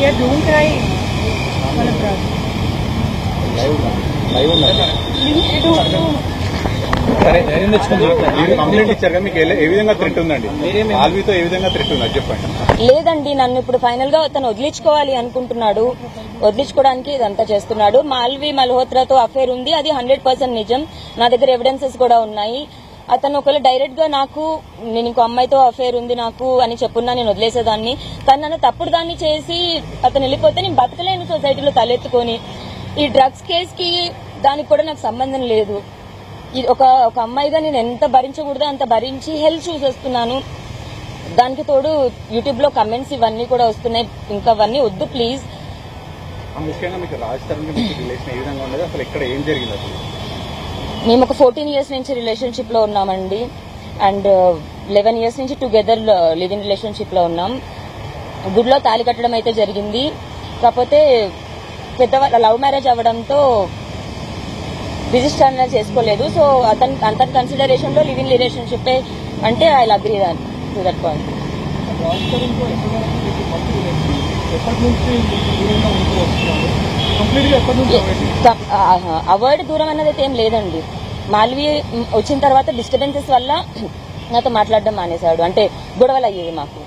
Yeah, don't cry. One brother. Live ఉందా? సరే. ధైర్యం తెచ్చుకుంది మీరు కంప్లైంట్ ఇచ్చారు కదా మీకు ఏ- విధంగా థ్రెట్ ఉందండి? ఆల్వీతో ఏ విధంగా థ్రెట్ చెప్పండి. లేదండి నన్ను ఇప్పుడు ఫైనల్గా తను వదిలించుకోవాలి అనుకుంటున్నాడు. వదిలించుకోవడానికి ఇదంతా చేస్తున్నాడు. మాల్వి మల్హోత్రాతో అఫేర్ ఉంది. అది హండ్రెడ్ పర్సెంట్ నిజం. నా దగ్గర ఎవిడెన్సెస్ కూడా ఉన్నాయి. అతను ఒకవేళ డైరెక్ట్గా నాకు నేను ఇంకో అమ్మాయితో అఫేర్ ఉంది నాకు అని చెప్పున్నా నేను వదిలేసేదాన్ని. కానీ నన్ను తప్పుడు దాన్ని చేసి అతను వెళ్ళిపోతే నేను బతకలేను సొసైటీలో తలెత్తుకొని. ఈ డ్రగ్స్ కేసుకి దానికి కూడా నాకు సంబంధం లేదు. ఇది ఒక ఒక అమ్మాయిగా నేను ఎంత భరించకూడదో అంత భరించి హెల్త్ చూసేస్తున్నాను దానికి తోడు యూట్యూబ్లో కమెంట్స్ ఇవన్నీ కూడా వస్తున్నాయి. ఇంకా అవన్నీ వద్దు ప్లీజ్ ముఖ్యంగా మీకు రాజ్ తరుణ్ రిలేషన్ ఏ విధంగా ఉండదు? అసలు ఇక్కడ ఏం జరిగింది అసలు? మేము ఒక ఫోర్టీన్ ఇయర్స్ నుంచి రిలేషన్షిప్లో ఉన్నామండి. అండ్ uh, లెవెన్ ఇయర్స్ నుంచి టుగెదర్ లివింగ్ రిలేషన్షిప్లో ఉన్నాం. గుడిలో తాళి కట్టడం అయితే జరిగింది. కాకపోతే పెద్దవాళ్ళ లవ్ మ్యారేజ్ అవ్వడంతో రిజిస్టర్ చేసుకోలేదు. సో అతను అతని కన్సిడరేషన్లో లివింగ్ రిలేషన్షిప్ అంటే I agree to that point ఎప్పటి నుంచి అవాయిడ్ అవార్డ్ దూరం అన్నది అయితే ఏం లేదండి. మాల్వి వచ్చిన తర్వాత డిస్టర్బెన్సెస్ వల్ల నాతో మాట్లాడడం మానేశాడు. అంటే గొడవలు అయ్యేవి మాకు.